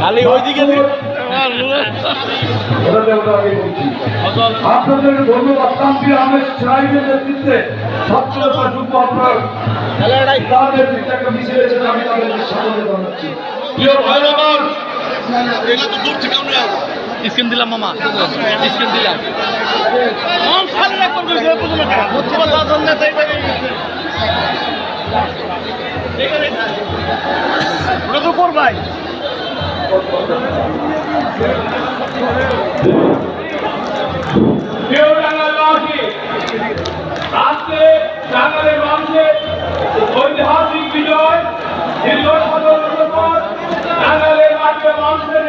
খালি ওইদিকে আপনাদের ধন্যবাদ কান্তি আহমেদ সাহেবের নেতৃত্বে ছাত্রতা যুব আপনার। তাদের একটা মিছিল এসেছে আমি তাদেরকে স্বাগত জানাচ্ছি। প্রিয় ভাই আমার স্ক্রিন দিলাম মামা স্ক্রিন দিলাম। টাঙ্গাইলবাসী আজকে টাঙ্গাইলের মানুষের ঐতিহাসিক বিজয় দীর্ঘ মাটির মানুষের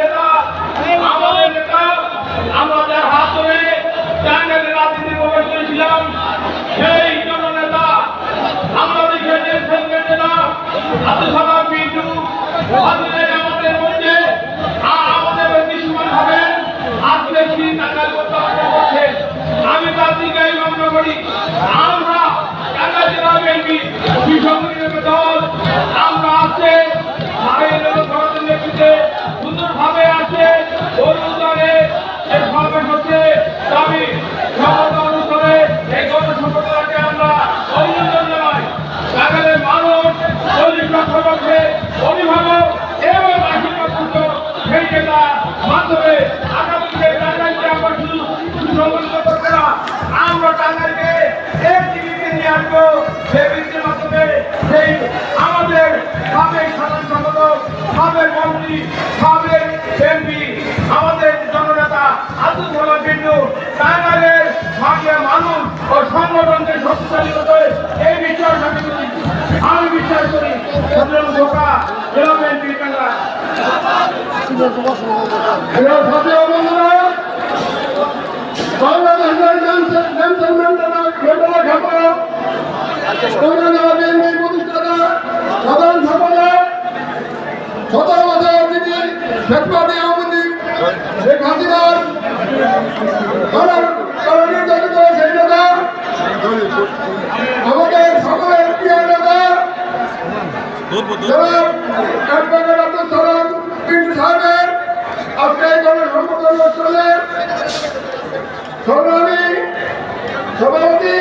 করি আমরা টাঙ্গাইল জেলা বিএনপি দল এক দিকে নিয়ে আসব সেই বৃত্তির মাধ্যমে সেই আমাদের সাবেক সাধারণ সম্পাদক সাবেক মন্ত্রী সাবেক এমপি, আমাদের জননেতা আব্দুল সালাম বিন্দু টাঙ্গাইলের ভাগিয়া মানুষ ও সংগঠনকে শক্তিশালী করতে এই বিশ্বাস আমি বিশ্বাস করি ধোকা জেলা বিএনপি টাঙ্গাইল প্রিয় বন্ধুরা প্রতিষ্ঠাতা, সাধারণ সম্পাদক, সতেরো বছর তিনি শেখ পার্টি আওয়ামী সেই নেতা, আমাদের সকলের প্রিয় নেতা অ্যাডভোকেট আব্দুল সালাম পিন্টু সাহেবের আজকে এই গণসংগঠন অনুষ্ঠানের সভাপতি